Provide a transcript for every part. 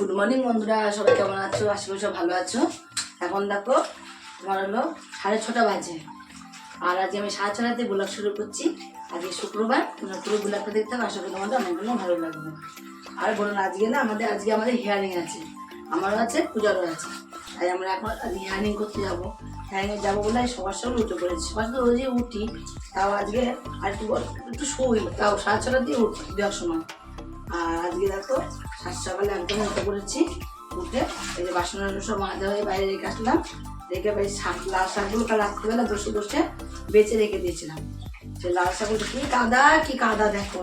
Good morning বন্ধুরা। সবাই কেমন আছো? আশা করি সব ভালো আছো। এখন দেখো, তোমার হলো সাড়ে ছটা বাজে। আর আজকে আমি সাড়ে ছটাতে ব্লগ শুরু করছি। আজকে শুক্রবার, তোমরা পুরো ব্লগটা দেখতে হবে আশা করি তোমাদের অনেকগুলো ভালো লাগবে। আর বলুন আজকে না আমাদের আজকে আমাদের হিয়ারিং আছে। আমারও আছে, পূজারও আছে। তাই আমরা এখন হিয়ারিং করতে যাব। হিয়ারিংয়ে যাব বলে সবার সঙ্গে উঠে পড়েছি। সবার সঙ্গে রোজই উঠি। তাও আজকে আর একটু একটু শুই। তাও সাড়ে ছটা দিয়ে উঠি দেওয়ার সময়। আর আজকে দেখো সাত সকালে একদম মতো করেছি উঠে এই যে বাসন সব মাঝে হয়ে বাইরে রেখে আসলাম। রেখে বেশ শাক, লাল শাকগুলো কাল রাত্রিবেলা বসে বসে বেঁচে রেখে দিয়েছিলাম। সে লাল শাকগুলো কি কাদা কি কাদা দেখো।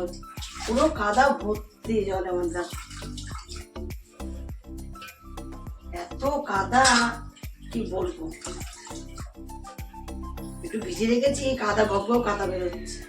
পুরো কাদা ভর্তি জলে মধ্যে এত কাদা, কি বলব? একটু ভিজে রেখেছি, কাদা বক কাদা বেরোচ্ছে।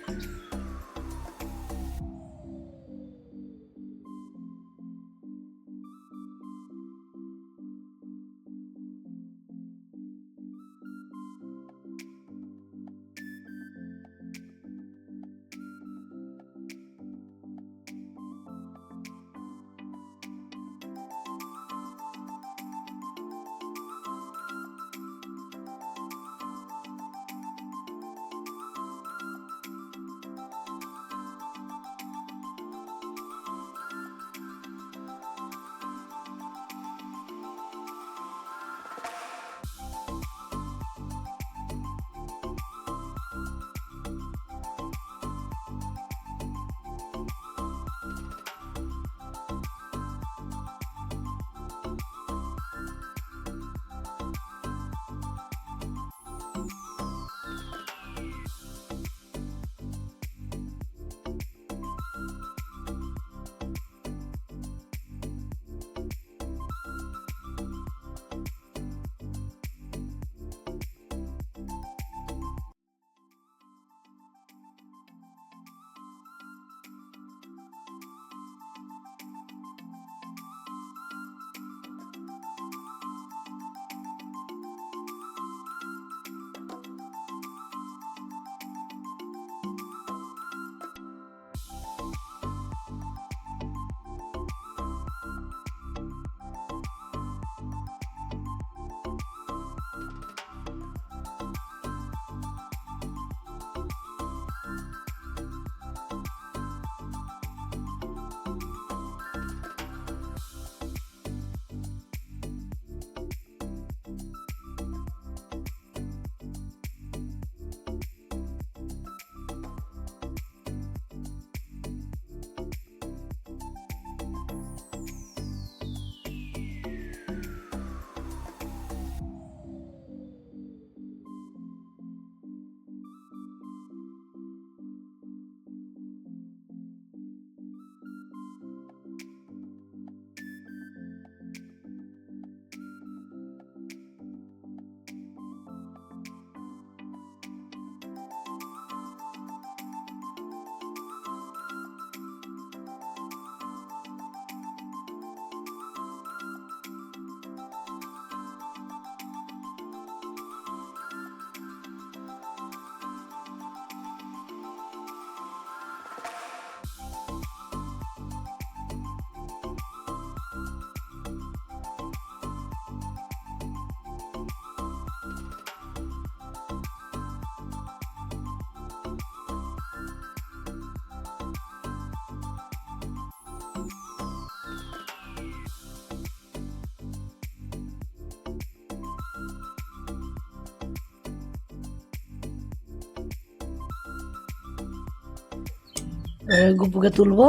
গুপুকে তুলবো।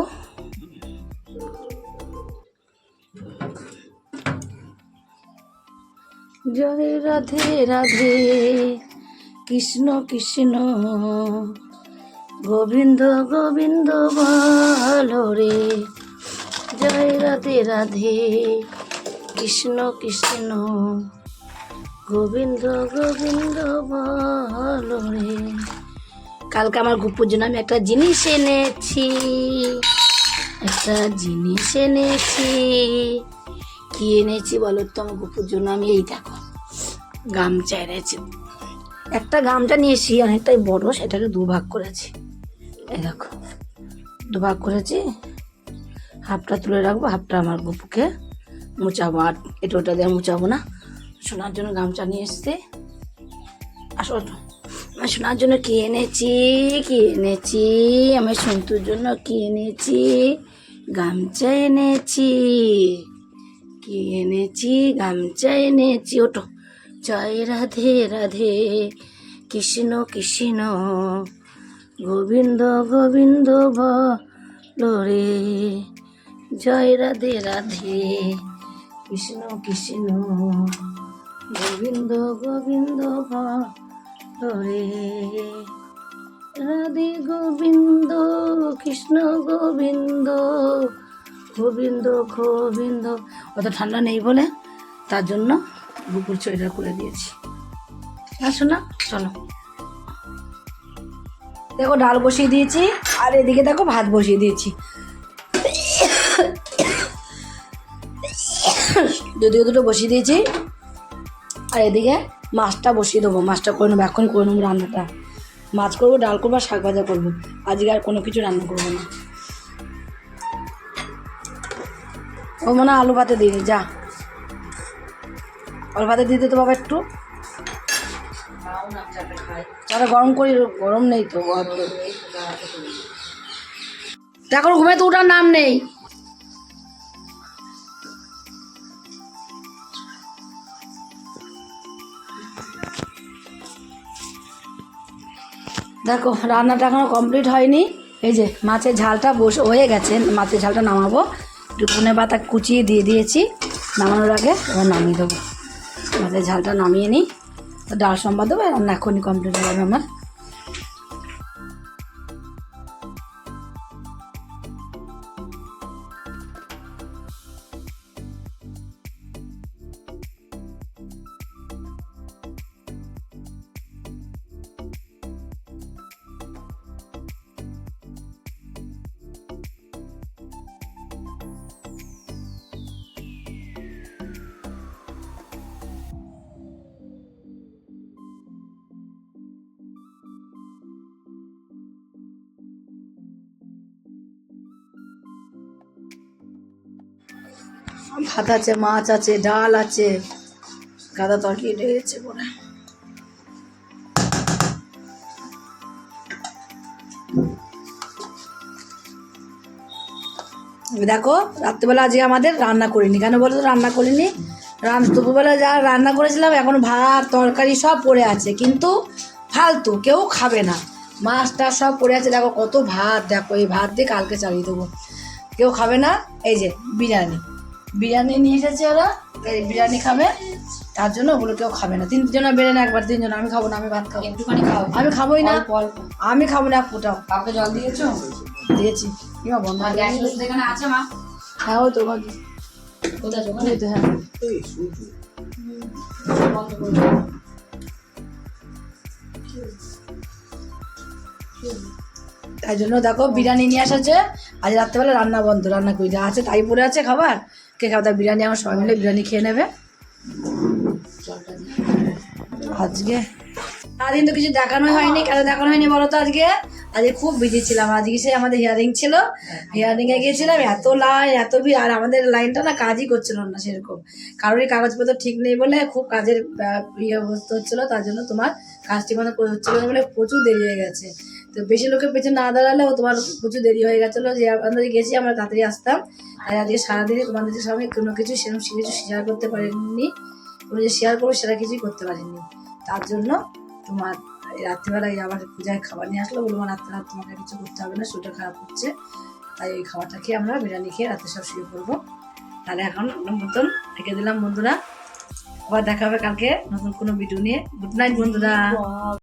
জয় রাধে রাধে, কৃষ্ণ কৃষ্ণ, গোবিন্দ গোবিন্দ রে জয় রাধে রাধে, কৃষ্ণ কৃষ্ণ, গোবিন্দ গোবিন্দ বল রে কালকে আমার গুপুর জন্য আমি একটা জিনিস এনেছি। একটা জিনিস এনেছি। কি এনেছি বলো তো আমার গুপুর জন্য? আমি এই দেখো, গামছা এনেছি। একটা গামছা নিয়েছি, অনেকটাই বড়, সেটাকে দুভাগ করেছি। এই দেখো, দুভাগ করেছি। হাফটা তুলে রাখব, হাফটা আমার গুপুকে মুচাবো আর এটা ওটা দিয়ে মুচাবো না। শোনার জন্য গামছা নিয়ে এসছে। আসো। আমার শোনার জন্য কি এনেছি কি এনেছি? আমার সন্তুর জন্য কি এনেছি? গামছা এনেছি, কি এনেছি? গামছা এনেছি। ওটো জয় রাধে রাধে। কৃষ্ণ কৃষ্ণ। গোবিন্দ গোবিন্দ বলরে জয় রাধে রাধে। কৃষ্ণ কৃষ্ণ। গোবিন্দ গোবিন্দ বলরে রাধে গোবিন্দ, কৃষ্ণ গোবিন্দ গোবিন্দ গোবিন্দ। অত ঠান্ডা নেই বলে তার জন্য বুকুর সোয়েটার করে দিয়েছি। আসো না, চলো। দেখো ডাল বসিয়ে দিয়েছি, আর এদিকে দেখো ভাত বসিয়ে দিয়েছি। যদিও দুটো বসিয়ে দিয়েছি, আর এদিকে মাছটা বসিয়ে দেবো মাছটা করে নেব এখনই করে নেব রান্নাটা। মাছ করব ডাল করব আর শাক ভাজা করব। আজকে আর কোনো কিছু রান্না করব না। ও মনে আলু ভাতে দিই, যা। আলু ভাতে দিয়ে দিতে বাবা একটু। তাহলে গরম করি গরম নেই তো। দেখো ঘুমে তো ওটার নাম নেই। দেখো, রান্নাটা এখনও কমপ্লিট হয়নি। এই যে, মাছের ঝালটা বসে, হয়ে গেছে। মাছের ঝালটা নামাবো। একটু পাতা কুচিয়ে দিয়ে দিয়েছি। নামানোর আগে এবার নামিয়ে দেবো। মাছের ঝালটা নামিয়ে নিই। ডাল সম্বাদ দেবো রান্না এখনই কমপ্লিট হবে আমার। ভাত আছে, মাছ আছে, ডাল আছে। গাদা তরকারি রয়েছে পরে। দেখো, রাত্রিবেলা আজকে আমাদের রান্না করিনি। কেন বলো তো রান্না করিনি? রান দুপুরবেলা যা রান্না করেছিলাম, এখন ভাত, তরকারি সব পড়ে আছে। কিন্তু ফালতু, কেউ খাবে না। মাছটা সব পড়ে আছে। দেখো কত ভাত, দেখো এই ভাত দিয়ে কালকে চালিয়ে দেবো। কেউ খাবে না? এই যে, বিরিয়ানি। বিরিয়ানি নিয়ে এসেছে ওরা এই বিরিয়ানি খাবে। তার জন্য ওগুলো কেউ খাবে না। তিনজন বেড়ে না একবার তিনজন আমি খাব না আমি ভাত খাব। একটুখানি খাও। আমি খাবোই না। আমি খাব না এক ফোটাও। কাউকে জল দিয়েছ? দিয়েছি। কিমা বন্ধ আর গ্যাস ওষুধ এখানে আছে মা? হ্যাঁ ওই তো ওখানে। কোথায় তো হ্যাঁ। বন্ধ করে তাই জন্য দেখো বিরিয়ানি নিয়ে আসছে আজ রাত্রেবেলা রান্না বন্ধ রান্না করি যা আছে তাই পড়ে আছে খাবার। কে খাবার বিরিয়ানি আমার সবাই মিলে বিরিয়ানি খেয়ে নেবে। আজকে সারাদিন তো কিছু দেখানো হয়নি, কেন দেখানো হয়নি বলো তো আজকে? আজকে খুব বিজি ছিলাম। আজকে সে আমাদের হিয়ারিং ছিল। হিয়ারিং এ গিয়েছিলাম, এত লাইন এত ভিড়, আর আমাদের লাইনটা না কাজই করছিল না সেরকম। কারোরই কাগজপত্র ঠিক নেই বলে খুব কাজের ইয়ে অবস্থা হচ্ছিল, তার জন্য তোমার কাজটি মানে হচ্ছিল বলে প্রচুর দেরি হয়ে গেছে। তো বেশি লোকের পেছনে না দাঁড়ালেও তোমার প্রচুর দেরি হয়ে গেছিল। যে আমরা গেছি, আমরা তাড়াতাড়ি আসতাম। আর আজকে সারাদিনে তোমাদের সামনে কোনো কিছু সেরকম কিছু শেয়ার করতে পারিনি। কোনো যে শেয়ার করব সেটা কিছুই করতে পারিনি। তার জন্য তোমার রাত্রিবেলায় আবার পূজায় খাবার নিয়ে আসলো। বলব রাত্রে রাত তোমাকে কিছু করতে হবে না, শরীরটা খারাপ হচ্ছে। তাই এই খাবারটা খেয়ে আমরা বিরিয়ানি খেয়ে রাতে সব শুয়ে পড়ব। তাহলে এখন মতন রেখে দিলাম বন্ধুরা। আবার দেখা হবে কালকে নতুন কোনো ভিডিও নিয়ে। গুড নাইট বন্ধুরা।